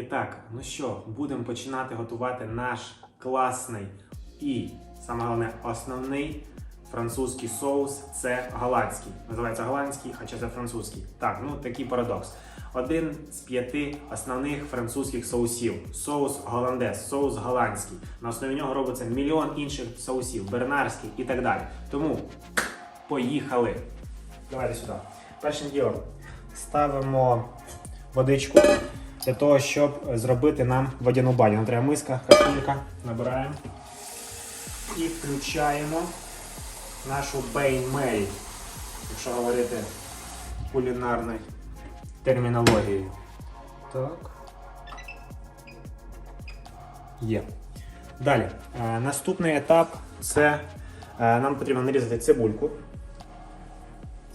І так, ну що, будемо починати готувати наш класний і саме головне основний французький соус. Це голландський. Називається голландський, хоча це французький. Так, ну такий парадокс. Один з п'яти основних французьких соусів. Соус голландез, соус голландський. На основі нього робиться мільйон інших соусів, бернарський і так далі. Тому поїхали. Давайте сюди. Першим ділом ставимо водичку для того, щоб зробити нам водяну баню. Нам треба миска, кастрюлька. Набираємо і включаємо нашу Бейн Мері, якщо говорити кулінарною термінологією. Так. Є. Далі. Е, наступний етап це е, нам потрібно нарізати цибульку.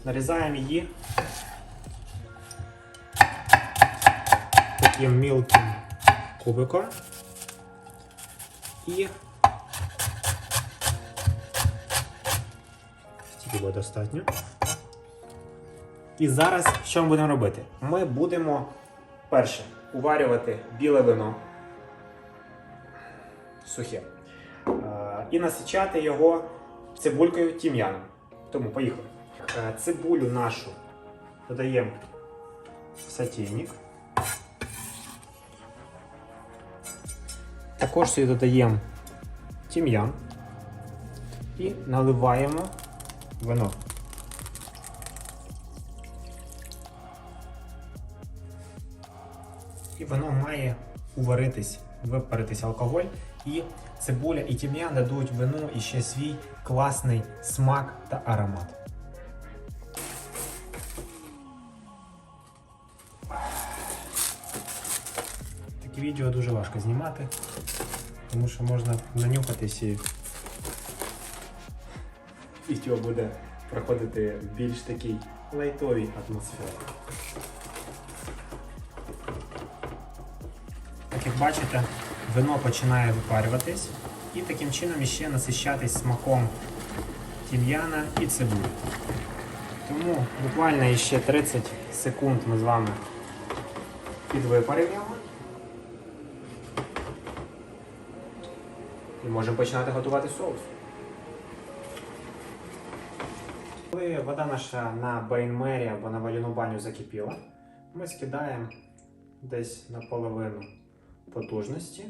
Нарізаємо її таким мілким кубиком. І стільки буде достатньо. І зараз що ми будемо робити? Ми будемо перше уварювати біле вино сухе. Е, І насичати його цибулькою тім'яном. Тому поїхали. Е, Цибулю нашу додаємо в сотейник. Також сюди додаємо тім'ян і наливаємо вино. І воно має уваритись, випаритись алкоголь, і цибуля і тім'ян дадуть вину і ще свій класний смак та аромат. Такі відео дуже важко знімати, тому що можна нанюхатись і відео буде проходити в більш такій лайтовій атмосфері. Так як бачите, вино починає випарюватись і таким чином іще насищатись смаком тім'яна і цибулі. Тому буквально ще 30 секунд ми з вами підвипаримо його. І можемо починати готувати соус. Коли вода наша на бейнмері або на валяну баню закипіла, ми скидаємо десь наполовину потужності,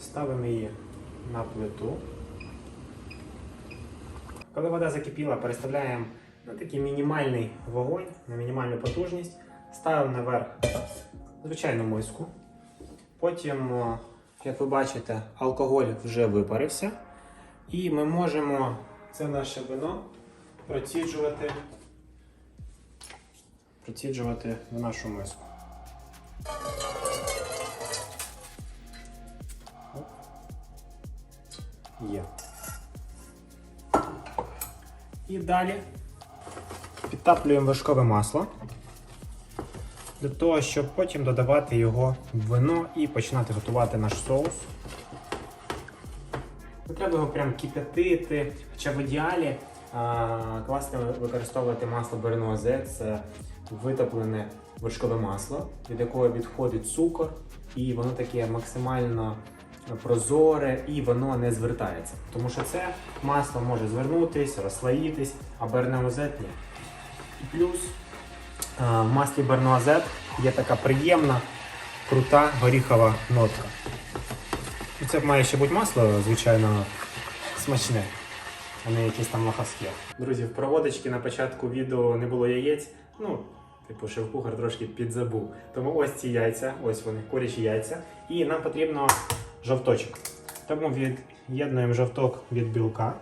ставимо її на плиту. Коли вода закипіла, переставляємо на такий мінімальний вогонь, на мінімальну потужність, ставимо наверх звичайну миску. Потім, о, як ви бачите, алкоголь вже випарився. І ми можемо це наше вино проціджувати, проціджувати в нашу миску. Є. І далі підтаплюємо вершкове масло для того, щоб потім додавати його в вино і починати готувати наш соус. Не треба його прям кип'ятити, хоча в ідеалі а, класно використовувати масло бернуазе, це витоплене вершкове масло, від якого відходить цукор, і воно таке максимально прозоре і воно не звертається. Тому що це масло може звернутись, розслоїтись, а бернуазет ні. І плюс в маслі бернуазет є така приємна, крута горіхова нотка. І це має ще бути масло, звичайно, смачне, а не якесь там лахавське. Друзі, в проводочці на початку відео не було яєць. Ну, типу, шеф-кухар трошки підзабув. Тому ось ці яйця, ось вони, курячі яйця. І нам потрібно жовточок. Тому від'єднуємо жовток від білка.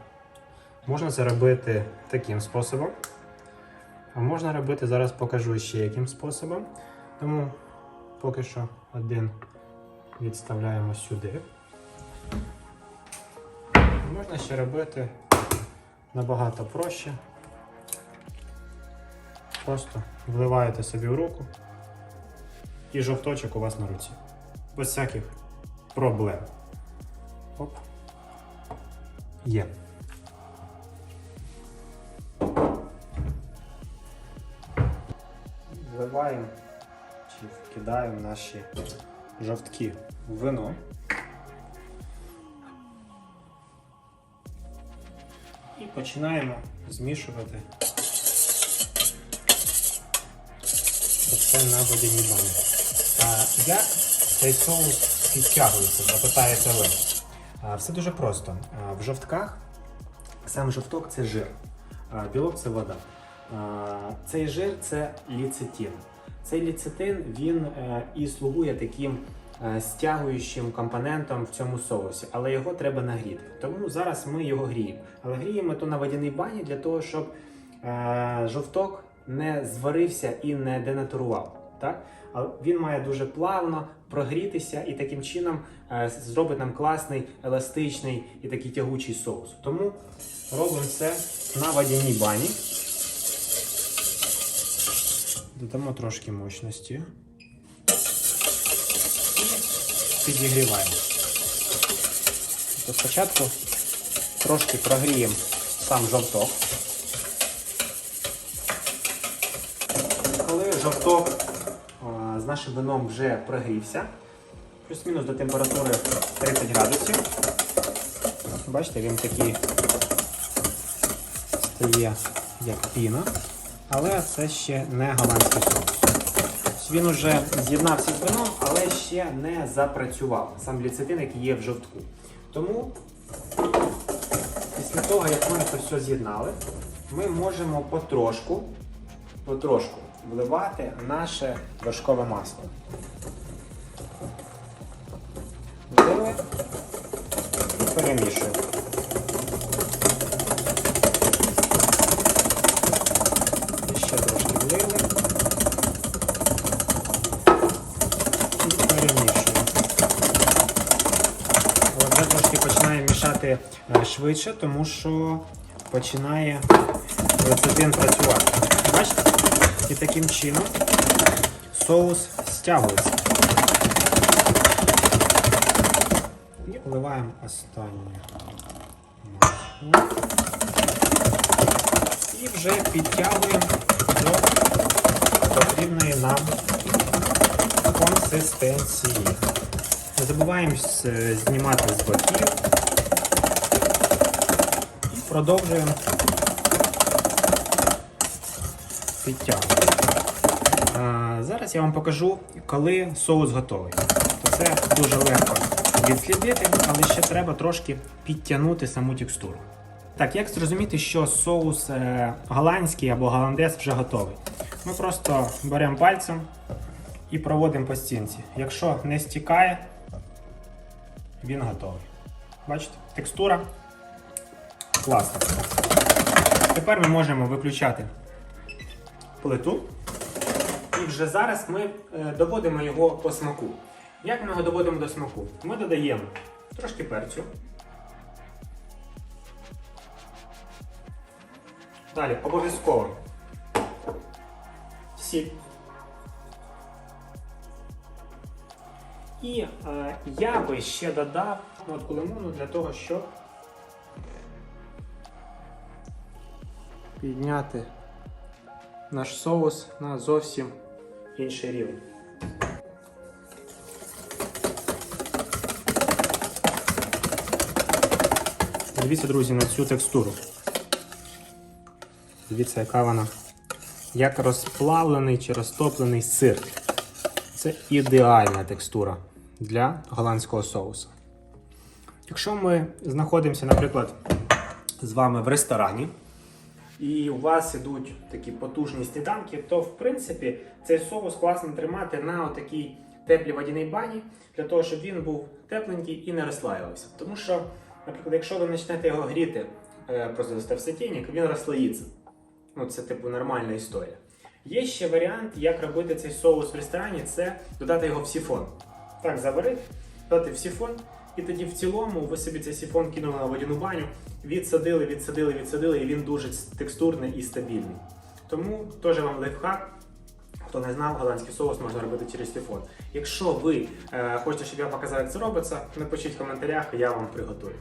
Можна це робити таким способом. А можна робити, зараз покажу ще яким способом. Тому поки що один відставляємо сюди. Можна ще робити набагато проще. Просто вливаєте собі в руку і жовточок у вас на руці. Без всяких проблем. Оп. Є. Вливаємо чи кидаємо наші жовтки в вино. І починаємо змішувати це на водяній бані. А як цей соус підтягується, запитаєте ви? А, Все дуже просто. А, В жовтках сам жовток це жир, а білок це вода. Цей жир це ліцетин. Цей ліцетин він е, і слугує таким е, стягуючим компонентом в цьому соусі, але його треба нагріти. Тому зараз ми його гріємо. Але гріємо то на водяній бані для того, щоб е, жовток не зварився і не денатурував. Так? Він має дуже плавно прогрітися і таким чином зробить нам класний, еластичний і такий тягучий соус. Тому робимо це на водяній бані. Додамо трошки мощності. Підігріваємо. Тобто спочатку трошки прогріємо сам жовток. Коли жовток з нашим вином вже прогрівся, плюс-мінус до температури 30 градусів. Бачите, він такий стає як піна, але це ще не голландський соус. Він уже з'єднався з вином, але ще не запрацював сам ліцетин, який є в жовтку. Тому після того, як ми це все з'єднали, ми можемо потрошку, потрошку вливати наше вершкове масло. Влили і перемішуємо. І ще трошки влили. І перемішуємо. Але вже трошки починає мішати е, швидше, тому що починає лецитин працювати. Бачите? І таким чином соус стягується. І вливаємо останнє. І вже підтягуємо до потрібної нам консистенції. Не забуваємо знімати з боків. Продовжуємо підтягувати. Зараз я вам покажу, коли соус готовий. То це дуже легко відслідити, але ще треба трошки підтягнути саму текстуру. Так, як зрозуміти, що соус е, голландський або голландез вже готовий? Ми просто беремо пальцем і проводимо по стінці. Якщо не стікає, він готовий. Бачите, текстура класна. Тепер ми можемо виключати плиту. І вже зараз ми е, доводимо його по смаку. Як ми його доводимо до смаку? Ми додаємо трошки перцю. Далі обов'язково сіль. І е, я би ще додав нотку лимону для того, щоб підняти наш соус на зовсім інший рівень. Дивіться, друзі, на цю текстуру. Дивіться, яка вона. Як розплавлений чи розтоплений сир. Це ідеальна текстура для голландського соусу. Якщо ми знаходимося, наприклад, з вами в ресторані, і у вас ідуть такі потужні сніданки, то в принципі цей соус класно тримати на отакій теплій водяній бані, для того, щоб він був тепленький і не розслаювався. Тому що, наприклад, якщо ви почнете його гріти, е, просто дасте в сотейник, він розслоїться. Ну, це типу нормальна історія. Є ще варіант, як робити цей соус в ресторані, це додати його в сіфон. Так, заварити, додати в сіфон, і тоді в цілому ви собі цей сіфон кинули на водяну баню, відсадили, відсадили, відсадили, і він дуже текстурний і стабільний. Тому теж вам лайфхак. Хто не знав, голландський соус можна робити через сифон. Якщо ви е, хочете, щоб я показав, як це робиться, напишіть в коментарях, я вам приготую.